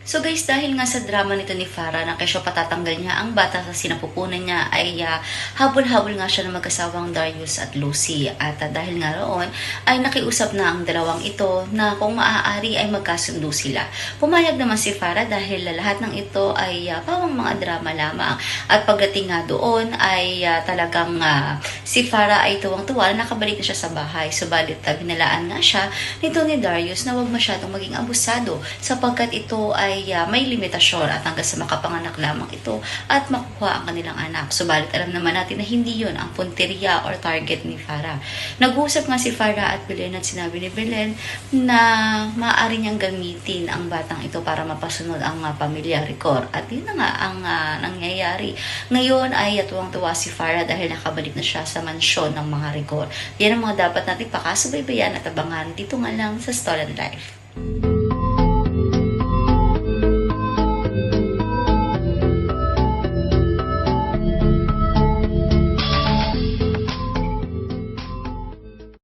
So guys, dahil nga sa drama nito ni Farah na kesyo patatanggal niya ang bata sa sinapupunan niya ay ah, habol-habol nga siya ng magkasawang Darius at Lucy. At ah, dahil nga roon ay nakiusap na ang dalawang ito na kung maaari ay magkasundo sila. Pumayag naman si Farah dahil lahat ng ito ay ah, pawang mga drama lamang. At pagdating nga doon ay ah, talagang ah, si Farah ay tuwang-tuwa na nakabalik na siya sa bahay. Subalit uh, binalaan nga siya nito ni Darius na huwag masyadong maging abusado sapagkat ito ay ah, may limitasyon at hanggang sa makapanganak lamang ito at makuha ang kanilang anak. Subalit alam naman natin na hindi yon ang punteriya or target ni Farah. Nag-uusap nga si Farah at Belen at sinabi ni Belen na maaari niyang gamitin ang batang ito para mapasunod ang uh, pamilya Ricor. At yun na nga ang ah, nangyayari. Ngayon ay tuwang-tuwa si Farah dahil nakabalik na siya sa mansyon ng mga Ricor. Yan ang mga dapat natin pakasubaybayan at abangan dito nga lang sa Stolen Life.